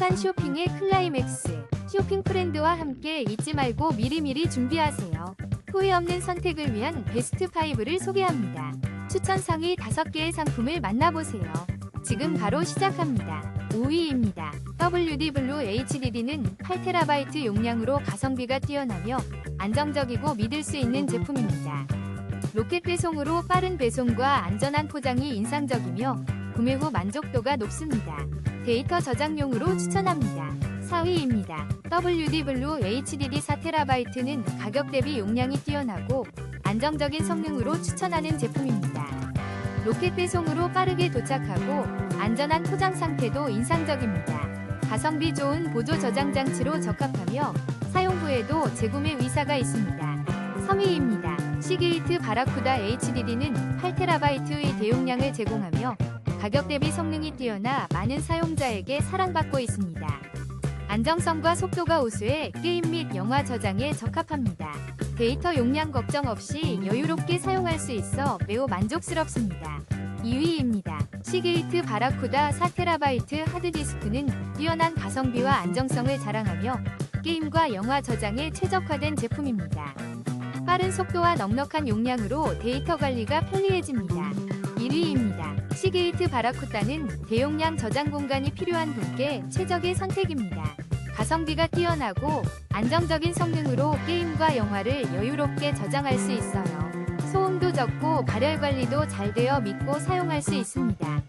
행복한 쇼핑의 클라이맥스. 쇼핑 프렌드와 함께 잊지 말고 미리미리 준비하세요. 후회 없는 선택을 위한 베스트 5를 소개합니다. 추천 상위 5개의 상품을 만나보세요. 지금 바로 시작합니다. 5위입니다. WD 블루 HDD는 8TB 용량으로 가성비가 뛰어나며 안정적이고 믿을 수 있는 제품입니다. 로켓 배송으로 빠른 배송과 안전한 포장이 인상적이며 구매 후 만족도가 높습니다. 데이터 저장용으로 추천합니다. 4위입니다. WD 블루 HDD 4TB는 가격 대비 용량이 뛰어나고 안정적인 성능으로 추천하는 제품입니다. 로켓 배송으로 빠르게 도착하고 안전한 포장 상태도 인상적입니다. 가성비 좋은 보조 저장 장치로 적합하며 사용 후에도 재구매 위사가 있습니다. 3위입니다. 시게이트 바라쿠다 HDD는 8TB의 대용량을 제공하며 가격 대비 성능이 뛰어나 많은 사용자에게 사랑받고 있습니다. 안정성과 속도가 우수해 게임 및 영화 저장에 적합합니다. 데이터 용량 걱정 없이 여유롭게 사용할 수 있어 매우 만족스럽습니다. 2위입니다. 시게이트 바라쿠다 4TB 하드디스크는 뛰어난 가성비와 안정성을 자랑하며 게임과 영화 저장에 최적화된 제품입니다. 빠른 속도와 넉넉한 용량으로 데이터 관리가 편리해집니다. 1위입니다. 시게이트 바라쿠다는 대용량 저장 공간이 필요한 분께 최적의 선택입니다. 가성비가 뛰어나고 안정적인 성능으로 게임과 영화를 여유롭게 저장할 수 있어요. 소음도 적고 발열 관리도 잘 되어 믿고 사용할 수 있습니다.